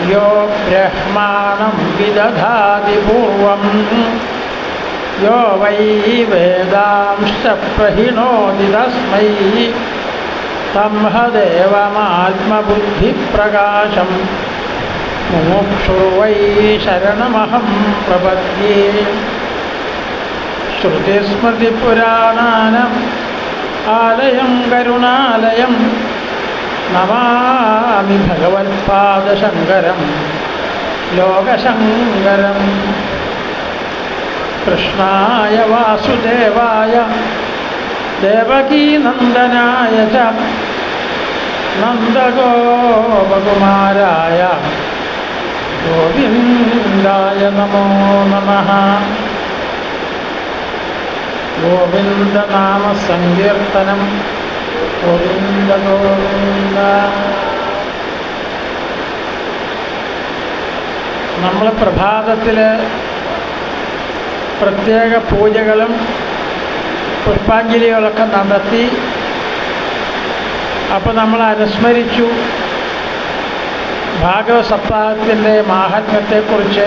यो ब्रह्माणं विदधाति पूर्वं यो वै वेदांश्च प्रहिणोति तम तं प्रकाशम मुमुक्षुर्वै शरणमहं प्रपद्ये। श्रुतिस्मृतिपुराणानम् आलयं, करुणालयम्। നമാമി ഭഗവത്പാദശങ്കരം ലോകശങ്കരം കൃഷ്ണായ വാസുദേവായ ദേവകീനന്ദനായ ച നന്ദഗോപകുമാരായ ഗോവിന്ദായ നമോ നമ ഗോവിന്ദനാമ സങ്കീർത്തനം ഗോവിന്ദ നമ്മൾ പ്രഭാതത്തിൽ പ്രത്യേക പൂജകളും പുഷ്പാഞ്ജലികളൊക്കെ നടത്തി. അപ്പോൾ നമ്മൾ അനുസ്മരിച്ചു. ഭാഗവ സപ്താഹത്തിന്റെ മാഹാത്മ്യത്തെക്കുറിച്ച്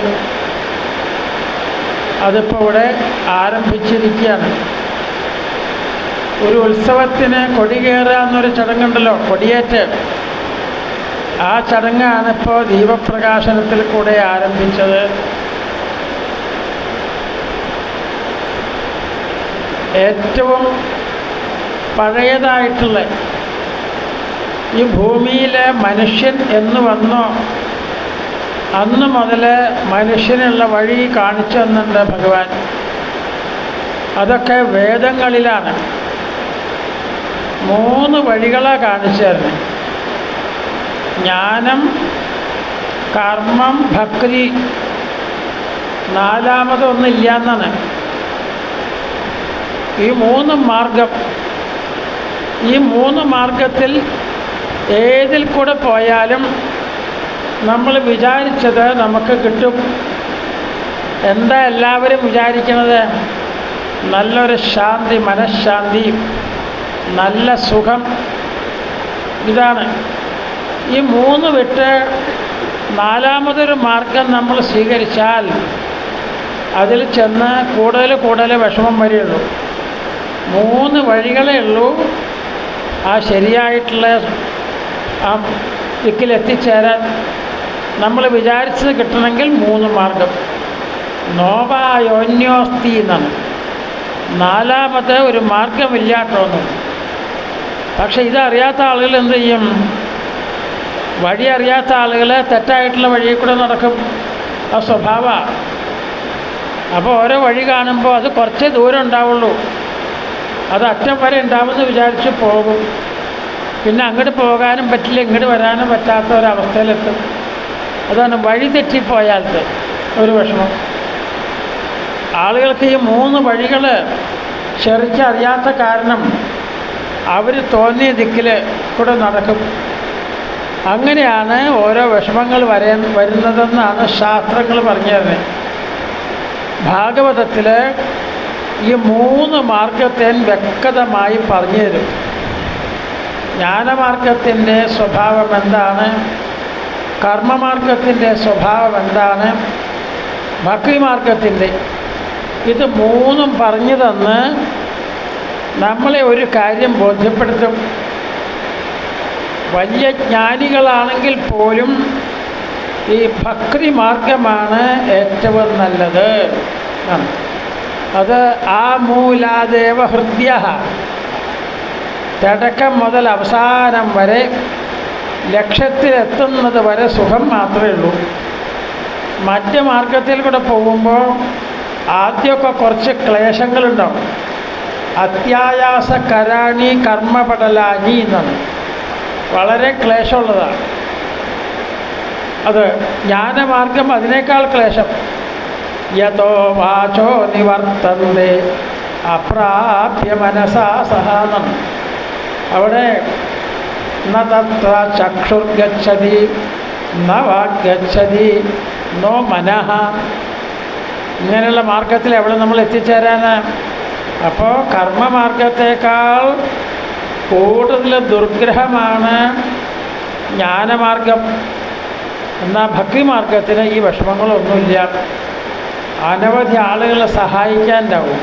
അതിപ്പോൾ ഇവിടെ ആരംഭിച്ചിരിക്കുകയാണ്. ഒരു ഉത്സവത്തിന് കൊടികയറുക എന്നൊരു ചടങ്ങുണ്ടല്ലോ കൊടിയേറ്റ്. ആ ചടങ്ങാണ് ദീപപ്രകാശനത്തിൽ കൂടെ ആരംഭിച്ചത്. ഏറ്റവും പഴയതായിട്ടുള്ള ഈ ഭൂമിയിലെ മനുഷ്യൻ എന്ന് വന്നോ അന്ന് മുതൽ മനുഷ്യനുള്ള വഴി കാണിച്ചു തന്നുണ്ട് ഭഗവാൻ. അതൊക്കെ വേദങ്ങളിലാണ്. മൂന്ന് വഴികളാണ് കാണിച്ചു തരുന്നത് ജ്ഞാനം കർമ്മം ഭക്തി. നാലാമതൊന്നില്ല എന്നാണ് ഈ മൂന്ന് മാർഗം ഈ മൂന്ന് മാർഗത്തിൽ ഏതിൽ കൂടെ പോയാലും നമ്മൾ വിചാരിച്ചത് നമുക്ക് കിട്ടും. എന്താ എല്ലാവരും വിചാരിക്കുന്നത് നല്ലൊരു ശാന്തി മനഃശാന്തി നല്ല സുഖം. ഇതാണ്. ഈ മൂന്ന് വിട്ട് നാലാമതൊരു മാർഗം നമ്മൾ സ്വീകരിച്ചാൽ അതിൽ ചെന്ന് കൂടുതൽ കൂടുതൽ വിഷമം വരികയുള്ളൂ. മൂന്ന് വഴികളേ ഉള്ളൂ ആ ശരിയായിട്ടുള്ള ആ ദിക്കിലെത്തിച്ചേരാൻ നമ്മൾ വിചാരിച്ചത് കിട്ടണമെങ്കിൽ മൂന്ന് മാർഗം. നോവായോന്യോസ്തി എന്നാണ്. നാലാമത്തെ ഒരു മാർഗമില്ലാട്ടോന്നും പക്ഷെ ഇതറിയാത്ത ആളുകൾ എന്ത് ചെയ്യും? വഴി അറിയാത്ത ആളുകൾ തെറ്റായിട്ടുള്ള വഴിയിൽ കൂടെ നടക്കും. ആ സ്വഭാവമാണ് അപ്പോൾ ഓരോ വഴി കാണുമ്പോൾ അത് കുറച്ചേ ദൂരം ഉണ്ടാവുള്ളൂ. അത് അറ്റം വരെ ഉണ്ടാവുമെന്ന് വിചാരിച്ച് പോകും. പിന്നെ അങ്ങോട്ട് പോകാനും പറ്റില്ല ഇങ്ങോട്ട് വരാനും പറ്റാത്ത ഒരവസ്ഥയിലെത്തും. അതാണ് വഴി തെറ്റിപ്പോയാലത്തെ ഒരു വിഷമം. ആളുകൾക്ക് ഈ മൂന്ന് വഴികൾ ശരിക്കറിയാത്ത കാരണം അവർ തോന്നിയ ദിക്കിൽ കൂടെ നടക്കും. അങ്ങനെയാണ് ഓരോ വിഷമങ്ങൾ വരയ വരുന്നതെന്നാണ് ശാസ്ത്രങ്ങൾ പറഞ്ഞത്. ഭാഗവതത്തിൽ ഈ മൂന്ന് മാർഗത്തെ വ്യക്തമായി പറഞ്ഞു തരും. ജ്ഞാനമാർഗത്തിന്റെ സ്വഭാവം എന്താണ്? കർമ്മമാർഗത്തിന്റെ സ്വഭാവം എന്താണ്? ഭക്തിമാർഗത്തിന്റെ. ഇത് മൂന്നും പറഞ്ഞു തന്ന് നമ്മളെ ഒരു കാര്യം ബോധ്യപ്പെടുത്തും. വലിയ ജ്ഞാനികളാണെങ്കിൽ പോലും ഈ ഭക്തി മാർഗമാണ് ഏറ്റവും നല്ലത്. അത് ആ മൂലാദേവ ഹൃദ്യ തുടക്കം മുതൽ അവസാനം വരെ ലക്ഷ്യത്തിലെത്തുന്നത് വരെ സുഖം മാത്രമേ ഉള്ളൂ. മറ്റ് മാർഗത്തിൽ കൂടെ പോകുമ്പോൾ ആദ്യമൊക്കെ കുറച്ച് ക്ലേശങ്ങളുണ്ടാവും. അത്യായാസ കരാണി കർമ്മപടലാനി എന്നാണ്. വളരെ ക്ലേശമുള്ളതാണ്. അത് ജ്ഞാനമാർഗം അതിനേക്കാൾ ക്ലേശം. യഥോ വാചോ നിവർത്തന്തേ അപ്രാപ്യ മനസാ സഹാനം അവിടെ നത്ര ചക്ഷുർ ഗച്ഛതി ന മനഃ. ഇങ്ങനെയുള്ള മാർഗത്തിൽ എവിടെ നമ്മൾ എത്തിച്ചേരാന് അപ്പോൾ കർമ്മമാർഗത്തേക്കാൾ കൂടുതൽ ദുർഗ്രഹമാണ് ജ്ഞാനമാർഗം. എന്നാൽ ഭക്തിമാർഗത്തിന് ഈ വിഷമങ്ങളൊന്നുമില്ല. അനവധി ആളുകളെ സഹായിക്കാനുണ്ടാവും.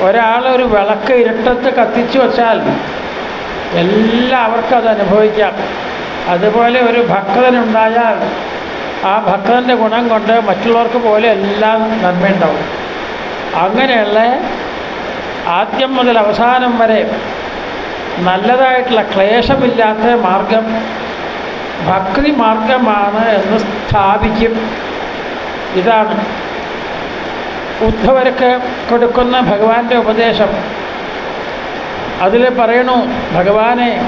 ഒരാളൊരു വിളക്ക് ഇരുട്ടത്ത് കത്തിച്ചു വച്ചാൽ എല്ലാവർക്കും അത് അനുഭവിക്കാം. അതുപോലെ ഒരു ഭക്തനുണ്ടായാൽ ആ ഭക്തന്റെ ഗുണം കൊണ്ട് മറ്റുള്ളവർക്ക് പോലെ എല്ലാം നന്മയുണ്ടാവും. അങ്ങനെയുള്ള ആദ്യം മുതൽ അവസാനം വരെ നല്ലതായിട്ടുള്ള ക്ലേശമില്ലാത്ത മാർഗം ഭക്തി മാർഗമാണ് എന്ന് സ്ഥാപിക്കും. ഇതാണ് ഉദ്ധവർക്ക് കൊടുക്കുന്ന ഭഗവാന്റെ ഉപദേശം. അതിൽ പറയണു ഭഗവാനെ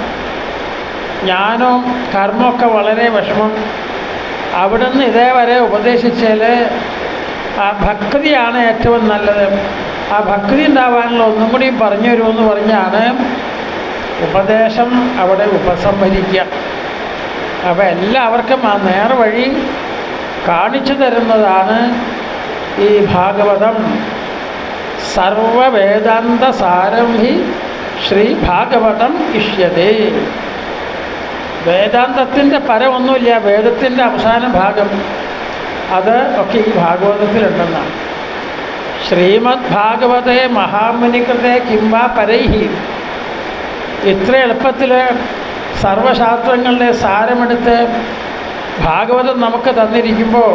ജ്ഞാനവും കർമ്മമൊക്കെ വളരെ വിഷമം. അവിടുന്ന് ഇതേവരെ ഉപദേശിച്ചാൽ ആ ഭക്തിയാണ് ഏറ്റവും നല്ലത്. ആ ഭക്തി ഉണ്ടാവാനുള്ള ഒന്നും കൂടി പറഞ്ഞു തരുമെന്ന് പറഞ്ഞാണ് ഉപദേശം അവിടെ ഉപസംഹരിക്കുക. അപ്പോൾ എല്ലാവർക്കും ആ നേർവഴി കാണിച്ചു തരുന്നതാണ് ഈ ഭാഗവതം. സർവവേദാന്ത സാരംഭി ശ്രീ ഭാഗവതം ഇഷ്യതേ. വേദാന്തത്തിന്റെ പരമൊന്നുമില്ല വേദത്തിന്റെ അവസാന ഭാഗം. അത് ഒക്കെ ഈ ഭാഗവതത്തിലുണ്ടെന്നാണ്. ശ്രീമദ് ഭാഗവതേ മഹാമുനികൃതേ കിംവാ പരൈഹി. ഇത്ര എളുപ്പത്തിൽ സർവശാസ്ത്രങ്ങളുടെ സാരമെടുത്ത് ഭാഗവതം നമുക്ക് തന്നിരിക്കുമ്പോൾ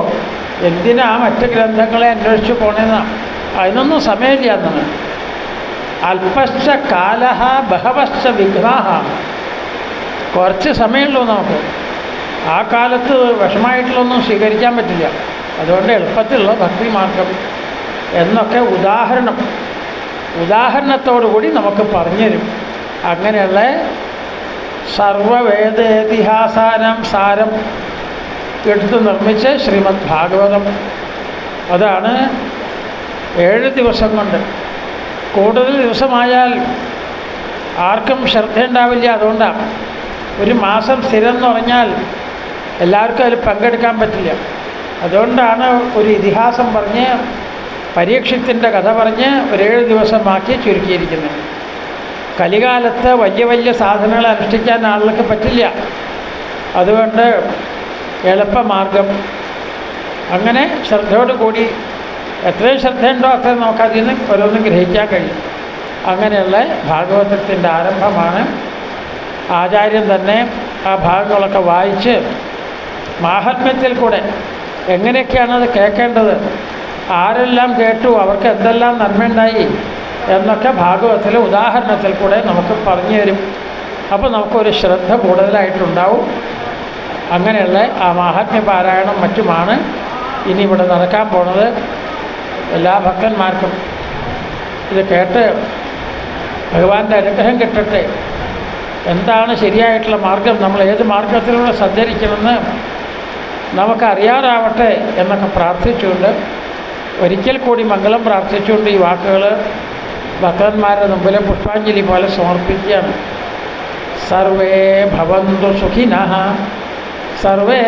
എന്തിനാ മറ്റ് ഗ്രന്ഥങ്ങളെ അന്വേഷിച്ച് പോണേന്നാണ് അതിനൊന്നും സമയമില്ല എന്നാണ് അല്പശ്ച കാലഹ ബഹവശ്ച വിഘ്നാഹ. കുറച്ച് സമയമുള്ളൂ നമുക്ക്. ആ കാലത്ത് വിഷമായിട്ടുള്ളൊന്നും സ്വീകരിക്കാൻ പറ്റില്ല. അതുകൊണ്ട് എളുപ്പത്തിലുള്ള ഭക്തി മാർഗം എന്നൊക്കെ ഉദാഹരണം. ഉദാഹരണത്തോടു കൂടി നമുക്ക് പറഞ്ഞുതരും. അങ്ങനെയുള്ള സർവവേദേതിഹാസാനം സാരം എടുത്ത് നിർമ്മിച്ച് ശ്രീമദ് ഭാഗവതം. അതാണ് ഏഴ് ദിവസം കൊണ്ട്. കൂടുതൽ ദിവസമായാൽ ആർക്കും ശ്രദ്ധയുണ്ടാവില്ല അതുകൊണ്ടാണ് ഒരു മാസം സ്ഥിരം എന്ന് പറഞ്ഞാൽ എല്ലാവർക്കും അതിൽ പങ്കെടുക്കാൻ പറ്റില്ല. അതുകൊണ്ടാണ് ഒരു ഇതിഹാസം പറഞ്ഞ് പരീക്ഷത്തിന്റെ കഥ പറഞ്ഞ് ഒരേഴ് ദിവസമാക്കി ചുരുക്കിയിരിക്കുന്നത് കലികാലത്ത് വലിയ വലിയ സാധനങ്ങൾ അനുഷ്ഠിക്കാൻ ആളുകൾക്ക് പറ്റില്ല. അതുകൊണ്ട് എളുപ്പമാർഗം. അങ്ങനെ ശ്രദ്ധയോട് കൂടി എത്രയും ശ്രദ്ധയുണ്ടോ നമുക്കതിൽ നിന്ന് ഓരോന്നും ഗ്രഹിക്കാൻ കഴിയും. അങ്ങനെയുള്ള ഭാഗവതത്തിന്റെ ആരംഭമാണ്. ആചാര്യൻ തന്നെ ആ ഭാഗങ്ങളൊക്കെ വായിച്ച് മാഹാത്മ്യത്തിൽ കൂടെ എങ്ങനെയൊക്കെയാണത് കേൾക്കേണ്ടത്? ആരെല്ലാം കേട്ടു അവർക്ക് എന്തെല്ലാം നന്മയുണ്ടായി എന്നൊക്കെ ഭാഗവത്തിൽ ഉദാഹരണത്തിൽ കൂടെ നമുക്ക് പറഞ്ഞു തരും. അപ്പോൾ നമുക്കൊരു ശ്രദ്ധ കൂടുതലായിട്ടുണ്ടാവും. അങ്ങനെയുള്ള ആ മാഹാത്മ്യപാരായണം മറ്റുമാണ് ഇനി ഇവിടെ നടക്കാൻ പോണത്. എല്ലാ ഭക്തന്മാർക്കും ഇത് കേട്ട് ഭഗവാന്റെ അനുഗ്രഹം കിട്ടട്ടെ. എന്താണ് ശരിയായിട്ടുള്ള മാർഗം? നമ്മൾ ഏത് മാർഗത്തിലൂടെ സഞ്ചരിക്കണമെന്ന് നമുക്കറിയാറാവട്ടെ എന്നൊക്കെ പ്രാർത്ഥിച്ചുകൊണ്ട് ഒരിക്കൽ കൂടി മംഗളം പ്രാർത്ഥിച്ചുകൊണ്ട് ഈ വാക്കുകൾ ഭക്തന്മാരുടെ മുമ്പിൽ പുഷ്പാഞ്ജലി പോലെ സമർപ്പിക്കുകയാണ് സർവേ ഭവന്തു സുഖിനഃ സർവേ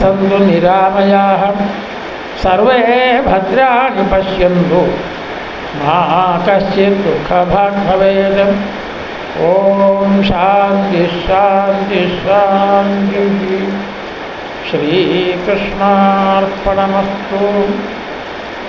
സന്തു നിരാമയാ സർവേ ഭദ്രാണി പശ്യന്തു മാ കശ്ചിത് ദുഃഖഭാഗ് ഭവേത് ഓം ശാന്തി ശാന്തി ശാന്തി ശ്രീകൃഷ്ണാർപ്പണമസ്തു